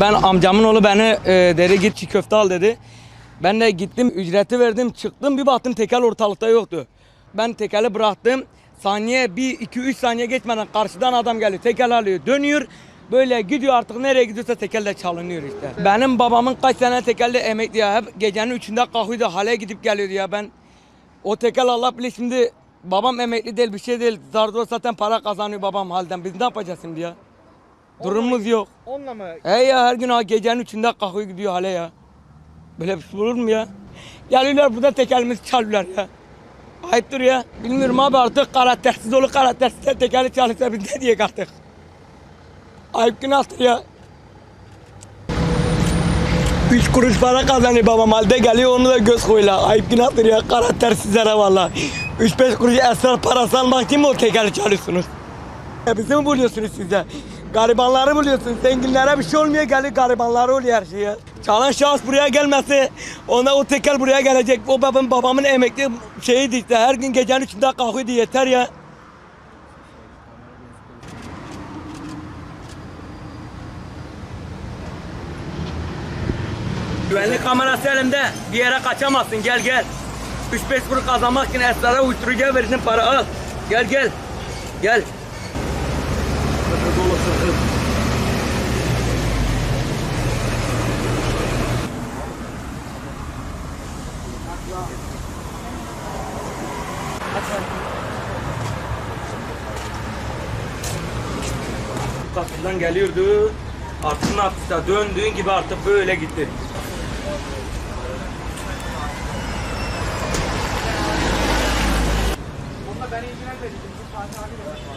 Ben amcamın oğlu beni e, dedi git çiğ köfte al dedi. Ben de gittim ücreti verdim çıktım bir baktım tekel ortalıkta yoktu. Ben tekeli bıraktım. Saniye bir iki üç saniye geçmeden karşıdan adam geliyor. Tekel alıyor dönüyor. Böyle gidiyor artık nereye gidiyorsa tekelle çalınıyor işte. Benim babamın kaç sene tekelde emekli ya. Hep gecenin üçünde kalkıyordu hale gidip geliyordu ya ben. O tekel Allah bilir şimdi babam emekli değil bir şey değil. Zar zaten para kazanıyor babam halden. Biz ne yapacağız şimdi ya? Durumumuz yok. Onunla mı? He ya her gün ha gecenin üçünde kalkıyor gidiyor hale ya. Böyle bir şey olur mu ya? Geliyorlar burada tekelimizi çalıyorlar ya. Ayıptır ya. Bilmiyorum abi artık karaktersiz olur karaktersiz de tekeli çalışsa biz ne diyek artık. Ayıp günahtır ya. Üç kuruş para kazanıyor babam halde geliyor onu da göz koyuyorlar. Ayıp günahtır ya karaktersizlere valla. Üç beş kuruş esrar parası almak için mi o tekeli çalışıyorsunuz? Ya bizi mi buluyorsunuz siz de? Garibanları buluyorsunuz. Zenginlere bir şey olmuyor geliyor garibanları oluyor her şey ya. Çalan şahıs buraya gelmesi, ona o tekel buraya gelecek. O babam babamın emekli şeyiydi işte. Her gün gecenin içinde kalkıyordu yeter ya. Güvenlik kamerası elimde. Bir yere kaçamazsın. Gel gel. 3-5 kuruş kazanmak için esrara uyuşturucuya verirsin para al. Gel gel. Gel. Kapıdan geliyordu. Artık hafta döndüğün gibi artık böyle gitti. Onunla ben ilgilenmedim. Fatih abi de